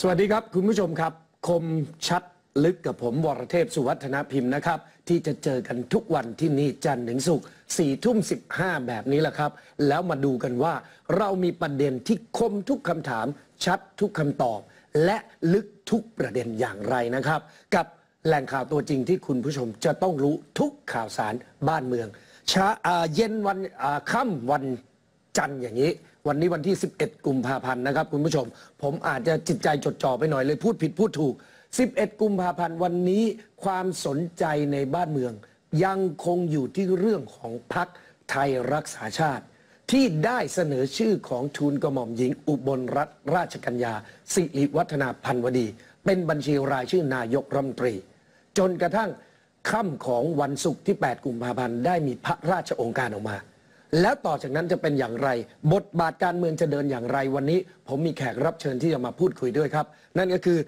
สวัสดีครับ คุณผู้ชมครับ คมชัดลึกกับผมวรเทพสุวัฒนพิมพ์นะครับ ที่จะเจอกันทุกวันที่นี่จันทร์ถึงศุกร์สี่ทุ่มสิบห้าแบบนี้แหละครับ แล้วมาดูกันว่า เรามีประเด็นที่คมทุกคำถาม ชัดทุกคำตอบ และลึกทุกประเด็นอย่างไรนะครับ กับแหล่งข่าวตัวจริงที่คุณผู้ชมจะต้องรู้ทุกข่าวสารบ้านเมืองช้าเย็นวันอ่าค่ำวัน จันทร์อย่างนี้ วันนี้วันที่ 11 กุมภาพันธ์นะครับคุณผู้ชม ผมอาจจะจิตใจจดจ่อไปหน่อยเลยพูดผิดพูดถูก 11 กุมภาพันธ์วันนี้ความสนใจในบ้านเมือง ยังคงอยู่ที่เรื่องของพักไทยรักษาชาติ ที่ได้เสนอชื่อของทูลกระหม่อมหญิงอุบลรัตนราชกัญญาสิริวัฒนาพันวดี เป็นบัญชีรายชื่อนายกรัฐมนตรี จนกระทั่งค่ำของวันศุกร์ที่ 8 กุมภาพันธ์ได้มีพระราชองค์การออกมา แล้วต่อจากนั้นจะเป็นอย่างไร บทบาทการเมืองจะเดินอย่างไรวันนี้ ผมมีแขกรับเชิญที่จะมาพูดคุยด้วยครับ นั่นก็คือ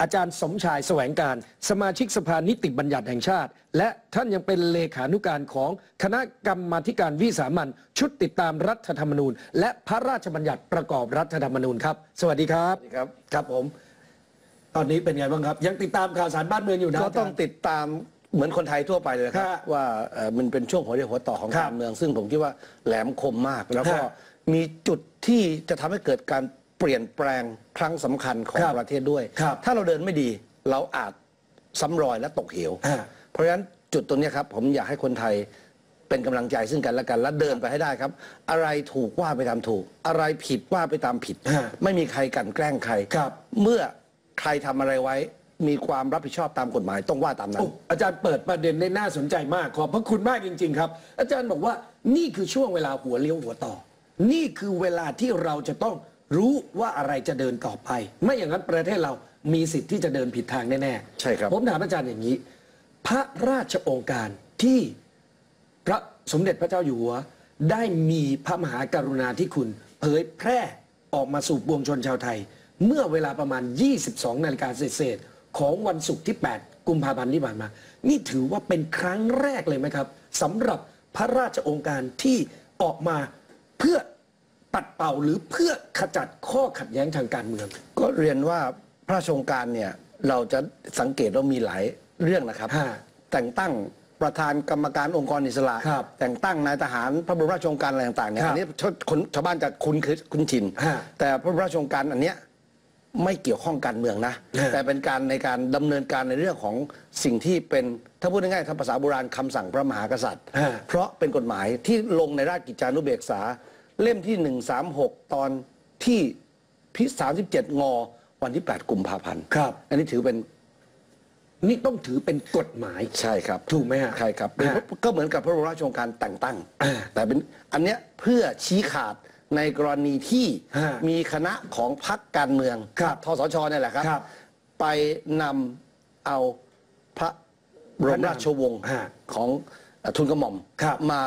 อาจารย์สมชายแสวงการ สมาชิกสภานิติบัญญัติแห่งชาติ และท่านยังเป็นเลขานุการของคณะกรรมาธิการวิสามันชุดติดตามรัฐธรรมนูญ และพระราชบัญญัติประกอบรัฐธรรมนูญครับ สวัสดีครับสวัสดีครับ ครับผม ตอนนี้เป็นไงบ้างครับ ยังติดตามข่าวสารบ้านเมืองอยู่นะก็ต้องาจารย์ ติดตาม เหมือนคนไทยทั่วไปเลยนะครัครับบว่าเอ่อมันเป็นช่วงหัวเรียวหัวต่อของครับการเมือง ซึ่งผมคิดว่าแหลมคมมาก แล้วก็ครับมีจุดที่จะทำให้เกิดการเปลี่ยนแปลงครั้งสำคัญของครับประเทศด้วยครับถ้าเราเดินไม่ดีเราอาจซ้ำรอยและตกเหวอ่าเพราะฉะนั้นจุดตรงเนี้ยครับ ผมอยากให้คนไทยเป็นกำลังใจซึ่งกันและกัน และเดินไปให้ได้ครับ อะไรถูกว่าไปตามถูก อะไรผิดว่าไปตามผิดฮะไม่มีใครกลันแกล้งใครครับเมื่อใครทำอะไรไว้ มีความรับผิดชอบตามกฎหมายต้องว่าตามนั้นโอ้อาจารย์เปิดประเด็นได้น่าสนใจมาก ขอบพระคุณมากจริง ๆ ครับ อาจารย์บอกว่านี่คือช่วงเวลาหัวเลี้ยวหัวต่อ นี่คือเวลาที่เราจะต้องรู้ว่าอะไรจะเดินต่อไป ไม่อย่างนั้นประเทศเรามีสิทธิ์ที่จะเดินผิดทางแน่ๆใช่ครับผมถามอาจารย์อย่างนี้ พระราชโองการที่พระสมเด็จพระเจ้าอยู่หัว ได้มีพระมหากรุณาธิคุณ เผยแพร่ออกมาสู่ปวงชนชาวไทย เมื่อเวลาประมาณ 22นาฬิกาเศษๆ ของวันศุกร์ที่ 8 กุมภาพันธ์ที่ผ่านมา นี่ถือว่าเป็นครั้งแรกเลยไหมครับสำหรับพระราชโองการที่ออกมาเพื่อปัดเป่าหรือเพื่อขจัดข้อขัดแย้งทางการเมือง ก็เรียนว่าพระราชโองการเนี่ยเราจะสังเกตว่ามีหลายเรื่องนะครับฮะแต่งตั้งประธานกรรมการองค์กรอิสระครับแต่งตั้งนายทหารพระบรมราชโองการอะไรต่างๆเนี่ยครับอันนี้ชาวคนชาวบ้านจะคุ้นเคยคุ้นชินฮะแต่พระบรมราชโองการอันเนี้ย ไม่เกี่ยวข้องการเมืองนะฮะแต่เป็นการในการดำเนินการในเรื่องของสิ่งที่เป็นถ้าพูดง่ายๆทางภาษาโบราณคำสั่งพระมหากษัตริย์ฮะเพราะเป็นกฎหมายที่ลงในราชกิจจานุเบกษา เล่มที่ 136 ตอนที่พิ37งอวันที่ 8 กุมภาพันธ์ครับ อันนี้ถือเป็นนี่ต้องถือเป็นกฎหมายใช่ครับ ถูกไหมฮะใช่ครับฮะก็เหมือนกับพระบรมราชโองการแต่งตั้งอ่าแต่เป็นอันเนี้ยเพื่อชี้ขาด ในกรณีที่ฮะมีคณะของพรรคการเมืองครับทสชเนี่ยแหละครับ ครับไปนำเอาพระบรมราชวงศ์ฮะของเอ่อทุนกระหม่อมครับมา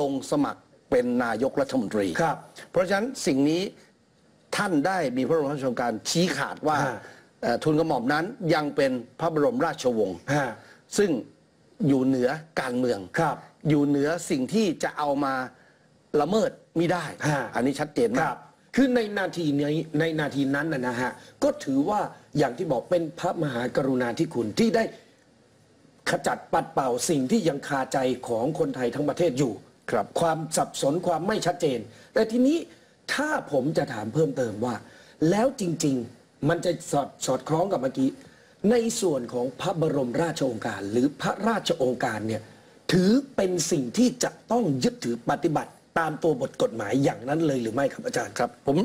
ลงสมัครเป็นนายกรัฐมนตรีครับเพราะฉะนั้นสิ่งนี้ท่านได้มีพระบรมราชโองการชี้ขาดว่าฮะ เอ่อทุนกระหม่อมนั้นยังเป็นพระบรมราชวงศ์ ฮะ ซึ่งอยู่เหนือการเมือง ครับอยู่เหนือสิ่งที่จะเอามา ละเมิดไม่ได้ ฮะ อันนี้ชัดเจนคมารัก บ คือในนาทีนี้ในนาทีนั้นนะนะฮะ ก็ถือว่าอย่างที่บอกเป็นพระมหากรุณาธิคุณที่ได้ขจัดปัดเป่าสิ่งที่ยังคาใจของคนไทยทั้งประเทศอยู่ครับ ความสับสนความไม่ชัดเจน แต่ทีนี้ถ้าผมจะถามเพิ่มเติมว่า แล้วจริง ๆ มันจะสอดสอดคล้องกับเมื่อกี้ ในส่วนของพระบรมราชโองการ หรือพระราชโองการเนี่ยถือเป็นสิ่งที่จะต้องยึดถือปฏิบัติ ตามตัวบทกฎหมายอย่างนั้นเลยหรือไม่ครับอาจารย์ครับ ผม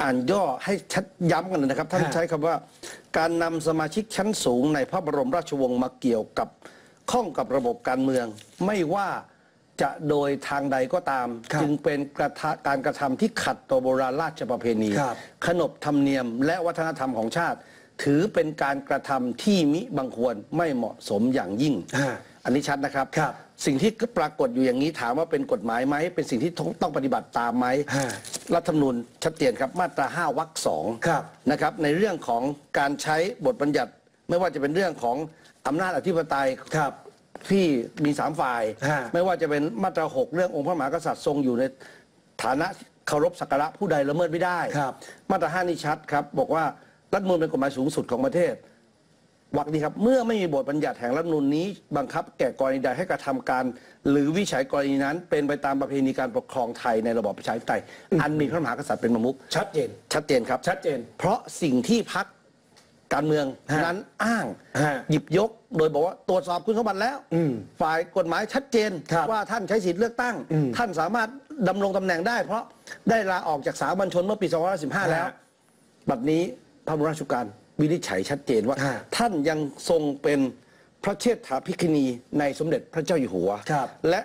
อ่านย่อให้ชัดย้ำกันเลยนะครับท่านฮะใช้คำว่า การนำสมาชิกชั้นสูงในพระบรมราชวงศ์มาเกี่ยวกับข้องกับระบบการเมือง ไม่ว่าจะโดยทางใดก็ตามครับจึงเป็นกระทะการกระทำที่ขัดต่อโบราณราชประเพณีครับขนบธรรมเนียมและวัฒนธรรมของชาติ ถือเป็นการกระทำที่มิบังควรไม่เหมาะสมอย่างยิ่งฮะ อันนี้ชัดนะครับ ครับสิ่งที่ปรากฏอยู่อย่างนี้ถามว่าเป็นกฎหมายไหม เป็นสิ่งที่ต้องต้องปฏิบัติตามไหม ฮะรัฐธรรมนูญชัดเจนครับมาตรา 5วรรคสองครับนะครับ ในเรื่องของการใช้บทบัญญัติ ไม่ว่าจะเป็นเรื่องของอำนาจอธิปไตยครับที่มีสามฝ่าย ฮะ ไม่ว่าจะเป็นมาตราหกเรื่ององค์พระมหากษัตริย์ทรงอยู่ในฐานะเคารพสักการะผู้ใดละเมิดไม่ได้ ครับมาตราห้านี่ชัดครับ บอกว่ารัฐธรรมนูลเป็นกฎหมายสูงสุดของประเทศ วรรคนี้ครับ เมื่อไม่มีบทบัญญัติแห่งรัฐธรรมนูลนี้ บังคับแก่กรณีใดให้กระทำการ หรือวิจัยกรณีนั้นเป็นไปตามประเพณีการปกครองไทยในระบอบประชาธิปไตยอันมีพระมหากษัตริย์เป็นประมุขชัดเจน ชัดเจนครับ ชัดเจน เพราะสิ่งที่พักการเมืองฮะนั้นอ้างฮะหยิบยกโดยบอกว่าตรวจสอบคุณสมบัติแล้วอืมฝ่ายกฎหมายชัดเจนครับว่าท่านใช้สิทธิเลือกตั้งอืมท่านสามารถดำรงตำแหน่งได้ เพราะได้ลาออกจากสามัญชนเมื่อปี 2515 แล้วฮะบัดนี้พระบรมราชโองการ วินิจฉัยชัดเจนว่าฮะท่านยังทรงเป็นพระเชษฐาภิคินีในสมเด็จพระเจ้าอยู่หัวครับและ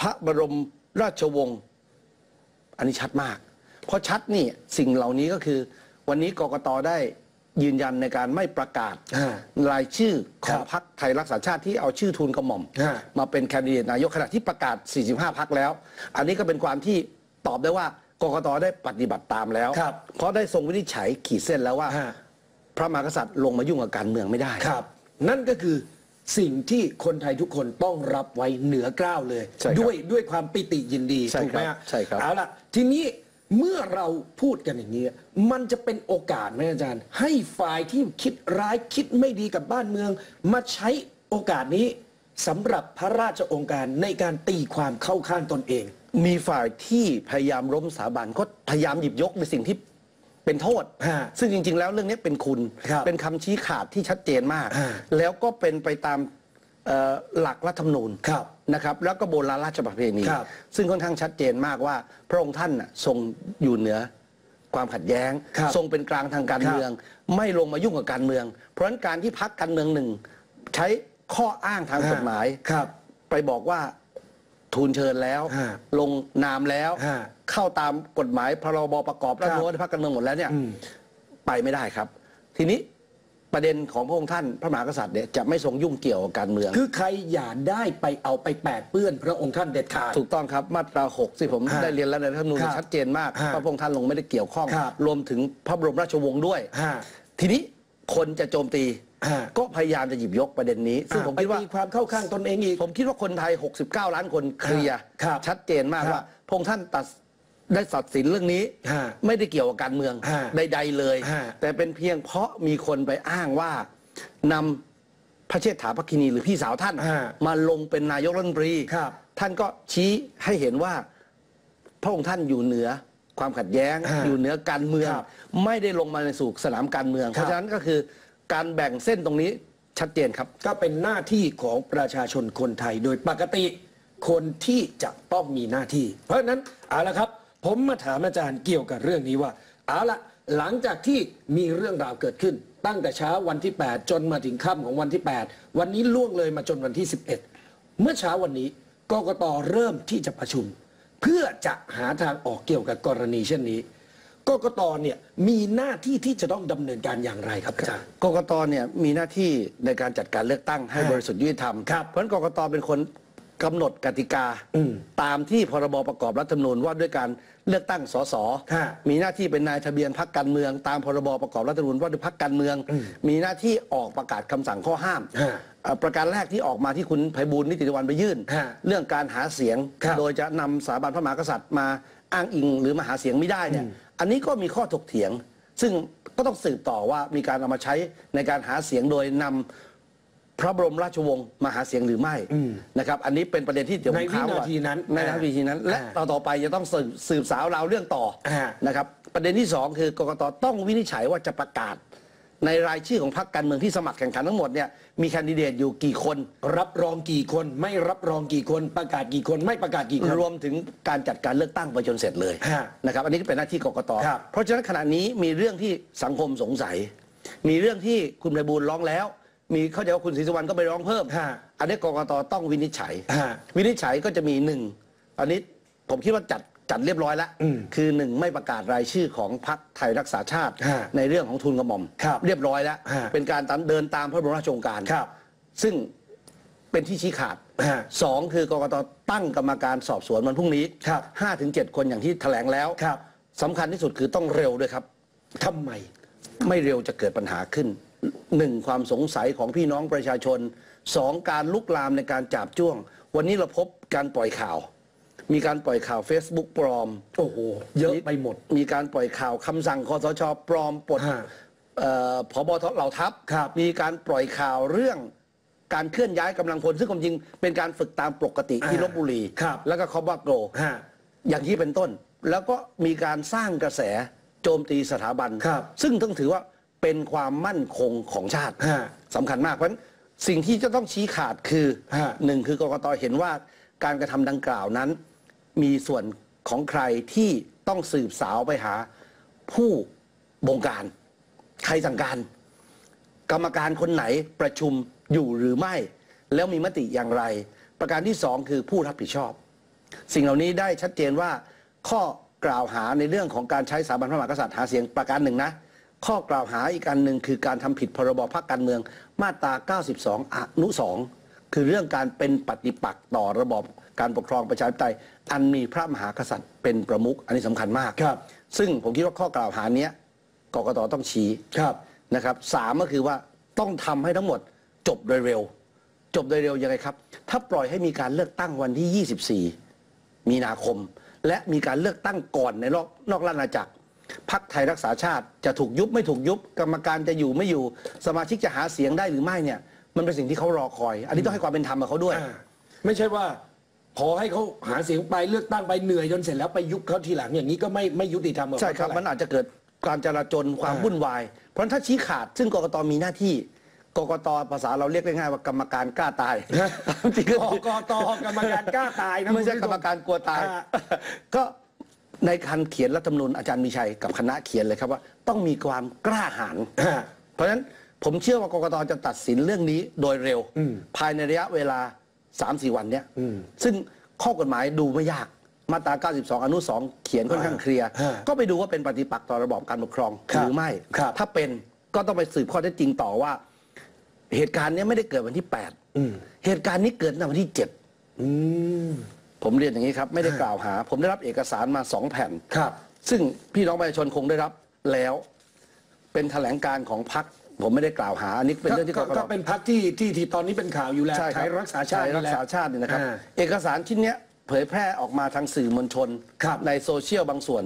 พระบรมราชวงศ์อันนี้ชัดมาก เพราะชัดนี่สิ่งเหล่านี้ก็คือ วันนี้กกตได้ยืนยันในการไม่ประกาศฮะรายชื่อของครับพรรคไทยรักษาชาติที่เอาชื่อทูลกระหม่อมฮะมาเป็นแคนดิเดตนายกขณะที่ประกาศ 45 พักแล้ว อันนี้ก็เป็นความที่ตอบได้ว่ากกตได้ปฏิบัติตามแล้วครับเพราะได้ทรงวินิจฉัยขีดเส้นแล้วว่าฮะ พระมหากษัตริย์ลงมายุ่งกับการเมืองไม่ได้ ครับ นั่นก็คือสิ่งที่คนไทยทุกคนต้องรับไว้เหนือกล้าวเลย ใช่ครับด้วยด้วยความปิติยินดีใช่ถูกไหมครับฮะใช่ครับ เอาล่ะ ทีนี้เมื่อเราพูดกันอย่างนี้ มันจะเป็นโอกาสไหมอาจารย์ ให้ฝ่ายที่คิดร้ายคิดไม่ดีกับบ้านเมือง มาใช้โอกาสนี้สำหรับพระราชองค์การในการตีความเข้าข้างตนเอง มีฝ่ายที่พยายามล้มสถาบันก็พยายามหยิบยกในสิ่งที่ เป็นโทษฮะซึ่งจริง ๆ แล้วเรื่องนี้เป็นคุณครับเป็นคำชี้ขาดที่ชัดเจนมากฮะแล้วก็เป็นไปตามเอ่อหลักรัฐธรรมนูญครับนะครับแล้วก็โบราณราชประเพณีครับซึ่งค่อนข้างชัดเจนมากว่า พระองค์ท่านน่ะทรงอยู่เหนือความขัดแย้งครับทรงเป็นกลางทางการครับเมือง ไม่ลงมายุ่งกับการเมือง เพราะฉะนั้นการที่พักการเมืองหนึ่ง ใช้ข้ออ้างทางกฎหมายครับไปบอกว่า ทูลเชิญแล้ว ฮะลงนามแล้ว ฮะเข้าตามกฎหมายพรบประกอบรัฐธรรมนูญพักการเมืองหมดแล้วเนี่ยอืม ไปไม่ได้ครับ ทีนี้ประเด็นของพระองค์ท่านพระมหากษัตริย์เนี่ยจะไม่ทรงยุ่งเกี่ยวกับการเมือง คือใครอย่าได้ไปเอาไปแปดเปื้อนพระองค์ท่านเด็ดขาด ถูกต้องครับมาตรา6ที่ผมฮะได้เรียนแล้วในรัฐธรรมนูญครับชัดเจนมากฮะว่าพระองค์ท่านลงไม่ได้เกี่ยวข้อง ครับ รวมถึงพระบรมราชวงศ์ด้วย ฮะ ทีนี้คนจะโจมตีฮะ ก็พยายามจะหยิบยกประเด็นนี้ ซึ่งผมไปคิดว่าตีความเข้าข้างตนเองอีก ผมคิดว่าคนไทย 69 ล้านคนเคลียร์ครับชัดเจนมากครับว่าพระองค์ท่านตัดได้ตัดสินเรื่องนี้ฮะไม่ได้เกี่ยวกับการเมืองฮะใด ๆเลยฮะแต่เป็นเพียงเพราะมีคนไปอ้างว่านำพระเชษฐาภคินีหรือพี่สาวท่านฮะมาลงเป็นนายกรัฐมนตรีครับท่านก็ชี้ให้เห็นว่า พระองค์ท่านอยู่เหนือความขัดแย้งฮะอยู่เหนือการเมืองครับไม่ได้ลงมาในสู่สนามการเมืองครับเพราะฉะนั้นก็คือ การแบ่งเส้นตรงนี้ชัดเจนครับ ก็เป็นหน้าที่ของประชาชนคนไทยโดยปกติคนที่จะต้องมีหน้าที่ เพราะฉะนั้นเอาละครับ ผมมาถามอาจารย์เกี่ยวกับเรื่องนี้ว่าเอาละหลังจากที่มีเรื่องราวเกิดขึ้น ตั้งแต่เช้าวันที่ 8 จนมาถึงค่ำของวันที่ 8 วันนี้ล่วงเลยมาจนวันที่ 11 เมื่อเช้าวันนี้กกตเริ่มที่จะประชุม เพื่อจะหาทางออกเกี่ยวกับกรณีเช่นนี้ กกตเนี่ยมีหน้าที่ที่จะต้องดำเนินการอย่างไรครับอาจารย์กกตเนี่ยมีหน้าที่ในการจัดการเลือกตั้งให้ฮะบริสุทธิ์ยุติธรรมครับเพราะฉะนั้นกกตเป็นคนกำหนดกติกาอืมตามที่พรบประกอบรัฐธรรมนูญว่าด้วยการเลือกตั้งสสฮะมีหน้าที่เป็นนายทะเบียนพรรคการเมือง ตามพรบประกอบรัฐธรรมนูญว่าด้วยพรรคการเมือง มีหน้าที่ออกประกาศคำสั่งข้อห้ามฮะเอ่อประการแรกที่ออกมาที่คุณไพบูลย์นิติตะวันไปยื่นฮะเรื่องการหาเสียงครับโดยจะนำสถาบันพระมหากษัตริย์มา อ้างอิงหรือมาหาเสียงไม่ได้เนี่ยอันนี้ก็มีข้อถกเถียง ซึ่งก็ต้องสืบต่อว่ามีการเอามาใช้ในการหาเสียงโดยนำพระบรมราชวงศ์มาหาเสียงหรือไม่นะครับ อันนี้เป็นประเด็นที่เดี๋ยวผมในวิค้างไนาทีนั้นในวินาทีนั้น และอ่าต่อต่อไปจะต้องสืบสืบสาวราวเรื่องต่ออ่านะครับ ประเด็นที่สองคือกกตต้องวินิจฉัยว่าจะประกาศ ในรายชื่อของพรรคการเมืองที่สมัครแข่งขันทั้งหมดเนี่ยมีแคนดิเดตอยู่กี่คน รับรองกี่คนไม่รับรองกี่คนประกาศกี่คนไม่ประกาศกี่คน รวมถึงการจัดการเลือกตั้งไปจนเสร็จเลยฮะนะครับอันนี้ก็เป็นหน้าที่กกตครับ เพราะฉะนั้นขณะนี้มีเรื่องที่สังคมสงสัย มีเรื่องที่คุณไพบูลย์ร้องแล้ว มีเข้าใจว่าคุณศรีสุวรรณก็ไปร้องเพิ่ม ฮะ อันนี้กกตต้องวินิจฉัย ฮะ วินิจฉัยก็จะมีหนึ่งอันนี้ผมคิดว่าจัด จัดเรียบร้อยแล้วอืมคือหนึ่งไม่ประกาศรายชื่อของพรรคไทยรักษาชาติฮะในเรื่องของทุนกระหม่อมครับเรียบร้อยแล้วฮะเป็นการตามเดินตามพระบรมราชโองการครับซึ่งเป็นที่ชี้ขาดฮะสองคือกกตตั้งกรรมการสอบสวนวันพรุ่งนี้ครับห้าถึงเจ็ดคนอย่างที่แถลงแล้วครับสำคัญที่สุดคือต้องเร็วด้วยครับทำไมไม่เร็วจะเกิดปัญหาขึ้นหนึ่งความสงสัยของพี่น้องประชาชนสองการลุกลามในการจับจ้วง วันนี้เราพบการปล่อยข่าว มีการปล่อยข่าว Facebook ปลอม โอ้โหเยอะไปหมด มีการปล่อยข่าวคำสั่งคอสชปลอมปลดฮะ เอ่อผบเหล่าทัพ ครับ มีการปล่อยข่าวเรื่องการเคลื่อนย้ายกำลังพลซึ่งความจริงเป็นการฝึกตามปกติที่อ่าลบบุรีครับ แล้วก็คอบาโกร ฮะ อย่างที่เป็นต้น แล้วก็มีการสร้างกระแสโจมตีสถาบัน ครับซึ่งต้องถือว่าเป็นความมั่นคงของชาติฮะสำคัญมากเพราะฉะนั้นสิ่งที่จะต้องชี้ขาดคือฮะหนึ่งคือกกตเห็นว่าการกระทำดังกล่าวนั้น มีส่วนของใครที่ต้องสืบสาวไปหาผู้บงการ ใครสั่งการ กรรมการคนไหนประชุมอยู่หรือไม่ แล้วมีมติอย่างไร ประการที่สองคือผู้รับผิดชอบ สิ่งเหล่านี้ได้ชัดเจนว่า ข้อกล่าวหาในเรื่องของการใช้สถาบันพระมหากษัตริย์หาเสียงประการหนึ่งนะข้อกล่าวหาอีกอันหนึ่งคือการทำผิดพรบพรรคการเมืองมาตรา 92 อนุสอง คือเรื่องการเป็นปฏิปักษ์ต่อระบอบการปกครองประชาธิปไตย อันมีพระมหากษัตริย์เป็นประมุขอันนี้สำคัญมากครับ ซึ่งผมคิดว่าข้อกล่าวหาเนี้ยกกตต้องชี้ครับนะครับสามก็คือว่าต้องทำให้ทั้งหมดจบโดยเร็ว จบโดยเร็วยังไงครับ ถ้าปล่อยให้มีการเลือกตั้งวันที่ 24 มีนาคม และมีการเลือกตั้งก่อนในรอบนอกราชอาณาจักรพักไทยรักษาชาติจะถูกยุบไม่ถูกยุบกรรมการจะอยู่ไม่อยู่สมาชิกจะหาเสียงได้หรือไม่เนี่ย มันเป็นสิ่งที่เขารอคอย อันนี้ต้องให้ความเป็นธรรมกับเขาด้วย อ่าไม่ใช่ว่าขอให้เขาหาเสียงไปเลือกตั้งไปเหนื่อยจนเสร็จแล้วไปยุบเขาทีหลังอย่างนี้ก็ไม่ไม่ยุติธรรมกับใช่ครับ เขามันเท่าไห อาจจะเกิดการจราจนความอ่าวุ่นวาย เพราะฉะนั้นถ้าชี้ขาด ซึ่งกกตมีหน้าที่ กกตภาษาเราเรียกง่ายๆว่ากรรมการกล้าตายจริงกกตกรรมการกล้าตายนะไม่ใช่คุณกรผู้ช รมการกลัวตาย อ่า ก็ในการเขียนรัฐธรรมนูญอาจารย์มีชัยกับคณะเขียนเลยครับว่า ต้องมีความกล้าหาญฮะเพราะฉะนั้น ผมเชื่อว่ากกตจะตัดสินเรื่องนี้โดยเร็วอืมภายในระยะเวลา 3-4 วันเนี้ยอืมซึ่งข้อกฎหมายดูไม่ยากมาตรา 92 อนุ 2 เขียนค่อนข้างเคลียร์ฮะก็ไปดูว่าเป็นปฏิปักษ์ต่อระบอบการปกครองครับหรือไม่ครับถ้าเป็นก็ต้องไปสืบข้อเท็จจริงต่อว่า เหตุการณ์เนี้ยไม่ได้เกิดวันที่อืม8เหตุการณ์นี้เกิดในวันที่7อืมผมเรียนอย่างนี้ครับ ไม่ได้กล่าวหา ผมได้รับเอกสารมาสองแผ่นครับ ซึ่งพี่น้องประชาชนคงได้รับแล้ว เป็นแถลงการของพรรค ผมไม่ได้กล่าวหาอันนี้เป็นเรื่องที่กก็กก็ตเป็นพักที่ที่ที่ตอนนี้เป็นข่าวอยู่แล้วใช่คไทรับยรักษาชาติไทยรักษาชาติเนี่ยนะครับ อ่า เอกสารชิ้นเนี้ยเผยแพร่ออกมาทางสื่อมวลชน ครับในโซเชียลบางส่วน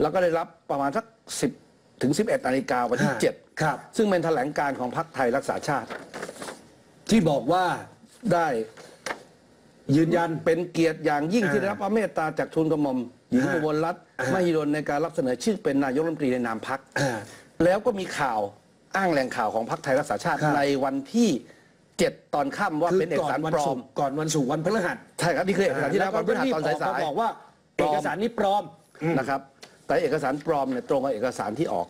แล้วก็ได้รับประมาณสัก 10 ถึง 11นาฬิกาวันที่ ฮะ7 ครับ ซึ่งเป็นแถลงการของพรรคไทยรักษาชาติ ที่บอกว่า ได้ยืนยัน เป็นเกียรติอย่างยิ่งอ่าที่ได้รับพระเมตตาจากทูลกระหม่อมหญิงฮะอุบลรัตน์อ่ามหิดลในการรับเสนอชื่อเป็นนายกรัฐมนตรีในนามพรรคอ่า แล้วก็มีข่าว อ้างแหล่งข่าวของพรรคไทยรักษาชาติครับ ในวันที่7ตอนค่ำว่าคือเป็นเอกก่อนสารวันปลอศุมกร์ก่อนวันศุกร์วันพฤหัสใช่ครับนี่คือเอกสารที่ได้รับวันพฤหัสตอนแล้วก็สายรีบๆบอกว่าปลเออม กสารนี้ปลอมนะครับ แต่เอกสารปลอมเนี่ยตรงกับเอกสารที่ออก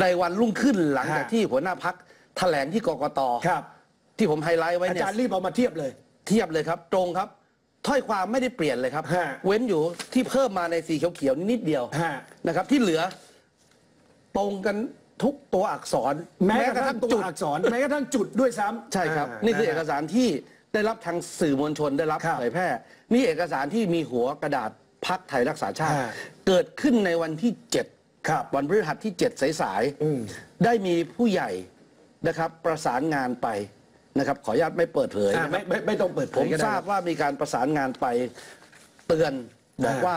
ในวันรุ่งขึ้นหลังจากฮะ ที่หัวหน้าพักแถลงที่กกตครับ ที่ผมไฮไลท์ไว้อาเนี่ย จารย์รีบเอามาเทียบเลย เทียบเลยครับ ตรงครับ ถ้อยความไม่ได้เปลี่ยนเลยครับ ฮะเว้นอยู่ที่เพิ่มมาในสีเขียวๆนิดเดียวฮะ นะครับ ที่เหลือ ตรงกัน ทุกตัวอักษรแม้กระทั่งตัวจุดอักษรแม้กระทั่งจุดด้วยซ้ำใช่ครับานี่คือเอกสารที่ได้รับทางสื่อมวลชนได้รับครับเผยแพร่ นี่เอกสารที่มีหัวกระดาษพักไทยรักษาชาติฮะเกิดขึ้นในวันที่ 7 ครับ วันพฤหัสที่ 7 สายอืม ๆ ได้มีผู้ใหญ่นะครับประสานงานไปนะครับ ขออนุญาตไม่เปิดเผยอ่านะคไม่รับไม่ไม่ต้องเปิดเผผมยก็ได้ ทราบว่ามีการประสานงานไปเตือนบอกอ่า ว่า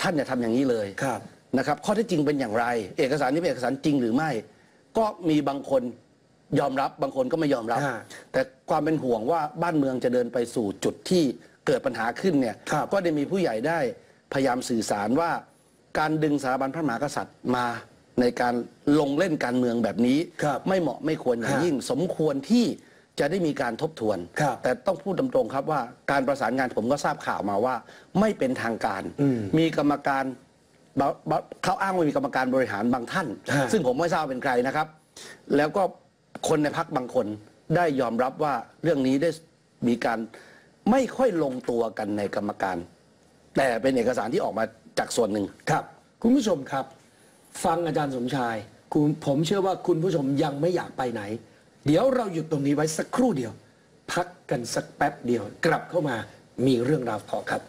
ท่านอย่าทำอย่างนี้เลย ครับ นะครับข้อเท็จจริงเป็นอย่างไร เอกสารนี้เป็นเอกสารจริงหรือไม่ ก็มีบางคนยอมรับบางคนก็ไม่ยอมรับอ่าแต่ความเป็นห่วงว่าบ้านเมืองจะเดินไปสู่จุดที่เกิดปัญหาขึ้นเนี่ยครับก็ได้มีผู้ใหญ่ได้พยายามสื่อสารว่า การดึงสถาบันพระมหากษัตริย์มาในการลงเล่นการเมืองแบบนี้ครับไม่เหมาะไม่ควรอย่างฮะยิ่งสมควรที่จะได้มีการทบทวนครับแต่ต้องพูดตรงๆครับว่าการประสานงานผมก็ทราบข่าวมาว่า ไม่เป็นทางการอืมมีกรรมการ บะบะเขาอ้างว่ามีกรรมการบริหารบางท่าน ฮะ ซึ่งผมไม่ทราบเป็นใครนะครับ แล้วก็คนในพักบางคนได้ยอมรับว่าเรื่องนี้ได้มีการไม่ค่อยลงตัวกันในกรรมการ แต่เป็นเอกสารที่ออกมาจากส่วนหนึ่ง ครับ คุณผู้ชมครับ ฟังอาจารย์สมชายคุณผมเชื่อว่าคุณผู้ชมยังไม่อยากไปไหน เดี๋ยวเราหยุดตรงนี้ไว้สักครู่เดียว พักกันสักแป๊บเดียว กลับเข้ามามีเรื่องราวต่อครับ